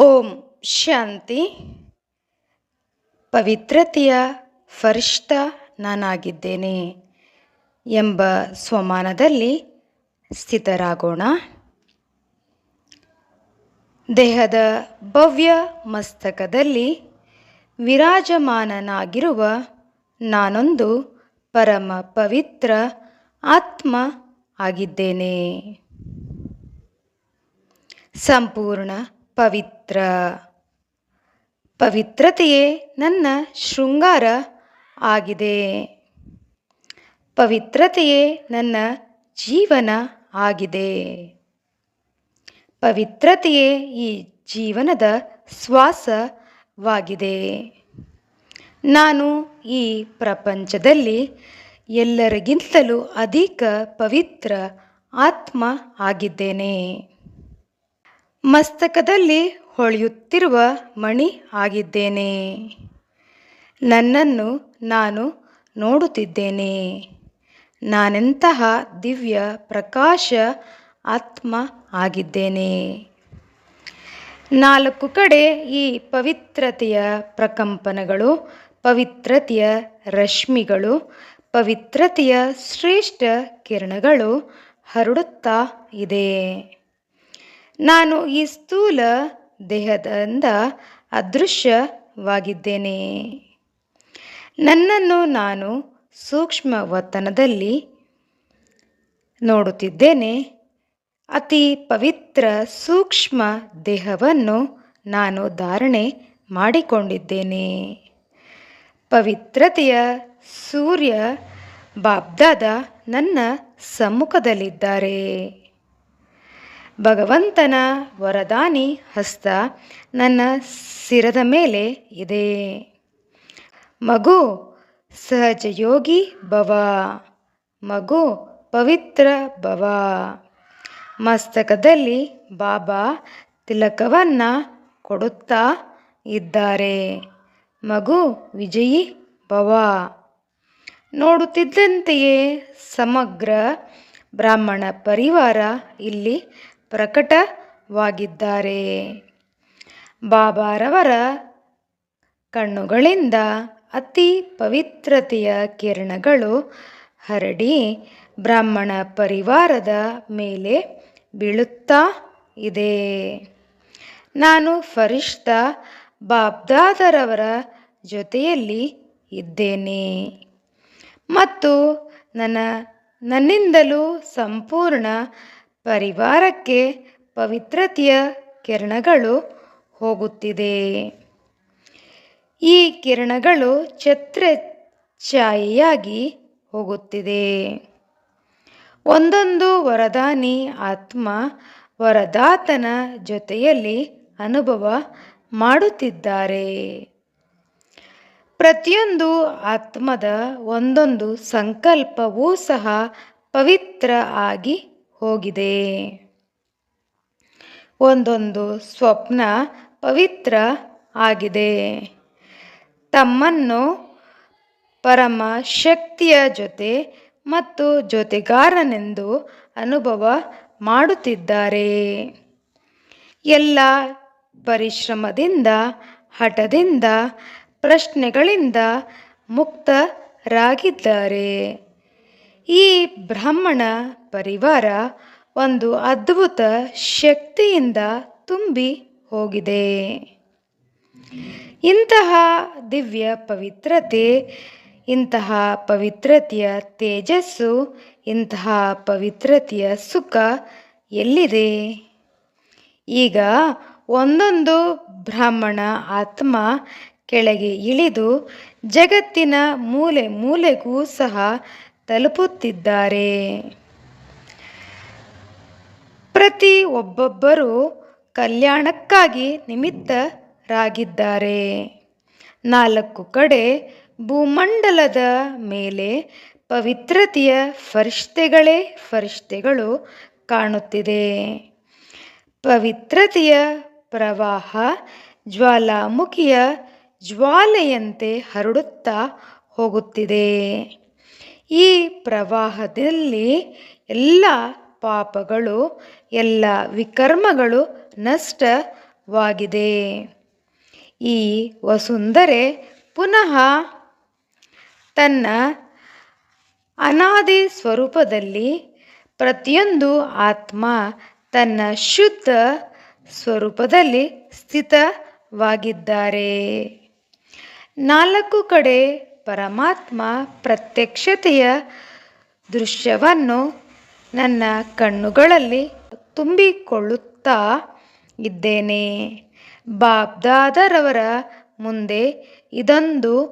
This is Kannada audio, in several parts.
ಓಂ ಶಾಂತಿ. ಪವಿತ್ರತೆಯ ಫರಿಷ್ಠ ನಾನಾಗಿದ್ದೇನೆ ಎಂಬ ಸ್ವಮಾನದಲ್ಲಿ ಸ್ಥಿತರಾಗೋಣ. ದೇಹದ ಭವ್ಯ ಮಸ್ತಕದಲ್ಲಿ ವಿರಾಜಮಾನನಾಗಿರುವ ನಾನೊಂದು ಪರಮ ಪವಿತ್ರ ಆತ್ಮ ಆಗಿದ್ದೇನೆ. ಸಂಪೂರ್ಣ ಪವಿತ್ರ. ಪವಿತ್ರತೆಯೇ ನನ್ನ ಶೃಂಗಾರ ಆಗಿದೆ. ಪವಿತ್ರತೆಯೇ ನನ್ನ ಜೀವನ ಆಗಿದೆ. ಪವಿತ್ರತೆಯೇ ಈ ಜೀವನದ ಶ್ವಾಸವಾಗಿದೆ. ನಾನು ಈ ಪ್ರಪಂಚದಲ್ಲಿ ಎಲ್ಲರಿಗಿಂತಲೂ ಅಧಿಕ ಪವಿತ್ರ ಆತ್ಮ ಆಗಿದ್ದೇನೆ. ಮಸ್ತಕದಲ್ಲಿ ಹೊಳೆಯುತ್ತಿರುವ ಮಣಿ ಆಗಿದ್ದೇನೆ. ನನ್ನನ್ನು ನಾನು ನೋಡುತ್ತಿದ್ದೇನೆ. ನಾನೆಂತಹ ದಿವ್ಯ ಪ್ರಕಾಶ ಆತ್ಮ ಆಗಿದ್ದೇನೆ. ನಾಲ್ಕು ಕಡೆ ಈ ಪವಿತ್ರತೆಯ ಪ್ರಕಂಪನಗಳು, ಪವಿತ್ರತೆಯ ರಶ್ಮಿಗಳು, ಪವಿತ್ರತೆಯ ಶ್ರೇಷ್ಠ ಕಿರಣಗಳು ಹರಡುತ್ತಾ ಇದೆ. ನಾನು ಈ ಸ್ಥೂಲ ದೇಹದಿಂದ ಅದೃಶ್ಯವಾಗಿದ್ದೇನೆ. ನನ್ನನ್ನು ನಾನು ಸೂಕ್ಷ್ಮ ವತನದಲ್ಲಿ ನೋಡುತ್ತಿದ್ದೇನೆ. ಅತಿ ಪವಿತ್ರ ಸೂಕ್ಷ್ಮ ದೇಹವನ್ನು ನಾನು ಧಾರಣೆ ಮಾಡಿಕೊಂಡಿದ್ದೇನೆ. ಪವಿತ್ರತೆಯ ಸೂರ್ಯ ಬಾಬ್ದಾದ ನನ್ನ ಸಮ್ಮುಖದಲ್ಲಿದ್ದಾರೆ. ಭಗವಂತನ ವರದಾನಿ ಹಸ್ತ ನನ್ನ ಸಿರದ ಮೇಲೆ ಇದೆ. ಮಗು ಸಹಜಯೋಗಿ ಭವ, ಮಗು ಪವಿತ್ರ ಭವ. ಮಸ್ತಕದಲ್ಲಿ ಬಾಬಾ ತಿಲಕವನ್ನು ಕೊಡುತ್ತಾ ಇದ್ದಾರೆ. ಮಗು ವಿಜಯಿ ಭವ. ನೋಡುತ್ತಿದ್ದಂತೆಯೇ ಸಮಗ್ರ ಬ್ರಾಹ್ಮಣ ಪರಿವಾರ ಇಲ್ಲಿ ಪ್ರಕಟವಾಗಿದ್ದಾರೆ. ಬಾಬಾರವರ ಕಣ್ಣುಗಳಿಂದ ಅತಿ ಪವಿತ್ರತೆಯ ಕಿರಣಗಳು ಹರಡಿ ಬ್ರಾಹ್ಮಣ ಪರಿವಾರದ ಮೇಲೆ ಬೀಳುತ್ತಾ ಇದೆ. ನಾನು ಫರಿಷ್ತಾ ಬಾಬ್ದಾದರವರ ಜೊತೆಯಲ್ಲಿ ಇದ್ದೇನೆ ಮತ್ತು ನನ್ನ ನನ್ನಿಂದಲೂ ಸಂಪೂರ್ಣ ಪರಿವಾರಕ್ಕೆ ಪವಿತ್ರತೆಯ ಕಿರಣಗಳು ಹೋಗುತ್ತಿದೆ. ಈ ಕಿರಣಗಳು ಛತ್ರ ಛಾಯೆಯಾಗಿ ಹೋಗುತ್ತಿದೆ. ಒಂದೊಂದು ವರದಾನಿ ಆತ್ಮ ವರದಾತನ ಜೊತೆಯಲ್ಲಿ ಅನುಭವ ಮಾಡುತ್ತಿದ್ದಾರೆ. ಪ್ರತಿಯೊಂದು ಆತ್ಮದ ಒಂದೊಂದು ಸಂಕಲ್ಪವೂ ಸಹ ಪವಿತ್ರ ಆಗಿ ಹೋಗಿದೆ. ಒಂದೊಂದು ಸ್ವಪ್ನ ಪವಿತ್ರ ಆಗಿದೆ. ತಮ್ಮನ್ನು ಪರಮ ಶಕ್ತಿಯ ಜೊತೆ ಮತ್ತು ಜೊತೆಗಾರನೆಂದು ಅನುಭವ ಮಾಡುತ್ತಿದ್ದಾರೆ. ಎಲ್ಲ ಪರಿಶ್ರಮದಿಂದ, ಹಠದಿಂದ, ಪ್ರಶ್ನೆಗಳಿಂದ ಮುಕ್ತರಾಗಿದ್ದಾರೆ. ಈ ಬ್ರಾಹ್ಮಣ ಪರಿವಾರ ಒಂದು ಅದ್ಭುತ ಶಕ್ತಿಯಿಂದ ತುಂಬಿ ಹೋಗಿದೆ. ಇಂತಹ ದಿವ್ಯ ಪವಿತ್ರತೆ, ಇಂತಹ ಪವಿತ್ರತೆಯ ತೇಜಸ್ಸು, ಇಂತಹ ಪವಿತ್ರತೆಯ ಸುಖ ಎಲ್ಲಿದೆ? ಈಗ ಒಂದೊಂದು ಬ್ರಾಹ್ಮಣ ಆತ್ಮ ಕೆಳಗೆ ಇಳಿದು ಜಗತ್ತಿನ ಮೂಲೆ ಮೂಲೆಗೂ ಸಹ ತಲುಪುತ್ತಿದ್ದಾರೆ. ಪ್ರತಿ ಒಬ್ಬೊಬ್ಬರು ಕಲ್ಯಾಣಕ್ಕಾಗಿ ನಿಮಿತ್ತರಾಗಿದ್ದಾರೆ. ನಾಲ್ಕು ಕಡೆ ಭೂಮಂಡಲದ ಮೇಲೆ ಪವಿತ್ರತೆಯ ಫರಿಷ್ಠೆಗಳೇ ಫರಿಷ್ಠೆಗಳು ಕಾಣುತ್ತಿದೆ. ಪವಿತ್ರತೆಯ ಪ್ರವಾಹ ಜ್ವಾಲಾಮುಖಿಯ ಜ್ವಾಲೆಯಂತೆ ಹರಡುತ್ತಾ ಹೋಗುತ್ತಿದೆ. ಈ ಪ್ರವಾಹದಲ್ಲಿ ಎಲ್ಲ ಪಾಪಗಳು, ಎಲ್ಲ ವಿಕರ್ಮಗಳು ನಷ್ಟವಾಗಿದೆ. ಈ ವಸುಂಧರೆ ಪುನಃ ತನ್ನ ಅನಾದಿ ಸ್ವರೂಪದಲ್ಲಿ ಪ್ರತಿಯೊಂದು ಆತ್ಮ ತನ್ನ ಶುದ್ಧ ಸ್ವರೂಪದಲ್ಲಿ ಸ್ಥಿತವಾಗಿದ್ದಾರೆ. ನಾಲ್ಕು ಕಡೆ ಪರಮಾತ್ಮ ಪ್ರತ್ಯಕ್ಷತೆಯ ದೃಶ್ಯವನ್ನು ನನ್ನ ಕಣ್ಣುಗಳಲ್ಲಿ ತುಂಬಿಕೊಳ್ಳುತ್ತಾ ಇದ್ದೇನೆ. ಬಾಬ್ದಾದರವರ ಮುಂದೆ ಇದೊಂದು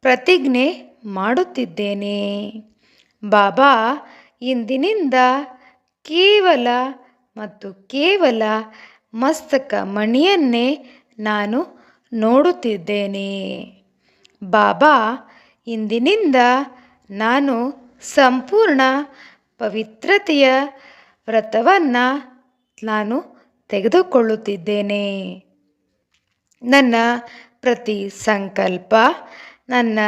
ಪ್ರತಿಜ್ಞೆ ಮಾಡುತ್ತಿದ್ದೇನೆ. ಬಾಬಾ, ಇಂದಿನಿಂದ ಕೇವಲ ಮತ್ತು ಕೇವಲ ಮಸ್ತಕ ಮಣಿಯನ್ನೇ ನಾನು ನೋಡುತ್ತಿದ್ದೇನೆ. ಬಾಬಾ ಇಂದಿನಿಂದ ನಾನು ಸಂಪೂರ್ಣ ಪವಿತ್ರತೆಯ ವ್ರತವನ್ನು ನಾನು ತೆಗೆದುಕೊಳ್ಳುತ್ತಿದ್ದೇನೆ. ನನ್ನ ಪ್ರತಿ ಸಂಕಲ್ಪ, ನನ್ನ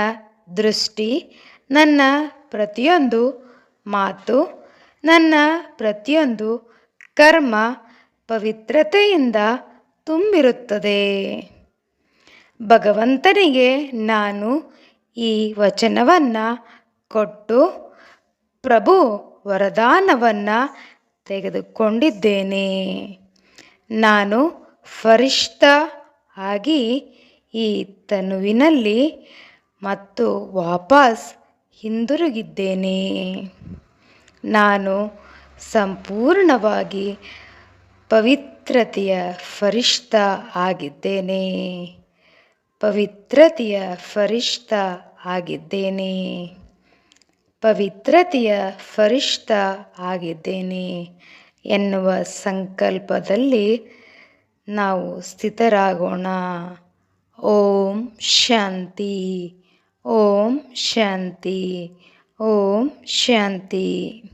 ದೃಷ್ಟಿ, ನನ್ನ ಪ್ರತಿಯೊಂದು ಮಾತು, ನನ್ನ ಪ್ರತಿಯೊಂದು ಕರ್ಮ ಪವಿತ್ರತೆಯಿಂದ ತುಂಬಿರುತ್ತದೆ. ಭಗವಂತನಿಗೆ ನಾನು ಈ ವಚನವನ್ನು ಕೊಟ್ಟು ಪ್ರಭು ವರದಾನವನ್ನು ತೆಗೆದುಕೊಂಡಿದ್ದೇನೆ. ನಾನು ಫರಿಷ್ಠ ಆಗಿ ಈ ತನುವಿನಲ್ಲಿ ಮತ್ತು ವಾಪಸ್ ಹಿಂದಿರುಗಿದ್ದೇನೆ. ನಾನು ಸಂಪೂರ್ಣವಾಗಿ ಪವಿತ್ರತೆಯ ಫರಿಷ್ಠ ಆಗಿದ್ದೇನೆ. ಪವಿತ್ರತೆಯ ಫರಿಷ್ಠ ಆಗಿದ್ದೇನೆ. ಪವಿತ್ರತೆಯ ಫರಿಷ್ಠ ಆಗಿದ್ದೇನೆ ಎನ್ನುವ ಸಂಕಲ್ಪದಲ್ಲಿ ನಾವು ಸ್ಥಿತರಾಗೋಣ. ಓಂ ಶಾಂತಿ ಓಂ ಶಾಂತಿ ಓಂ ಶಾಂತಿ.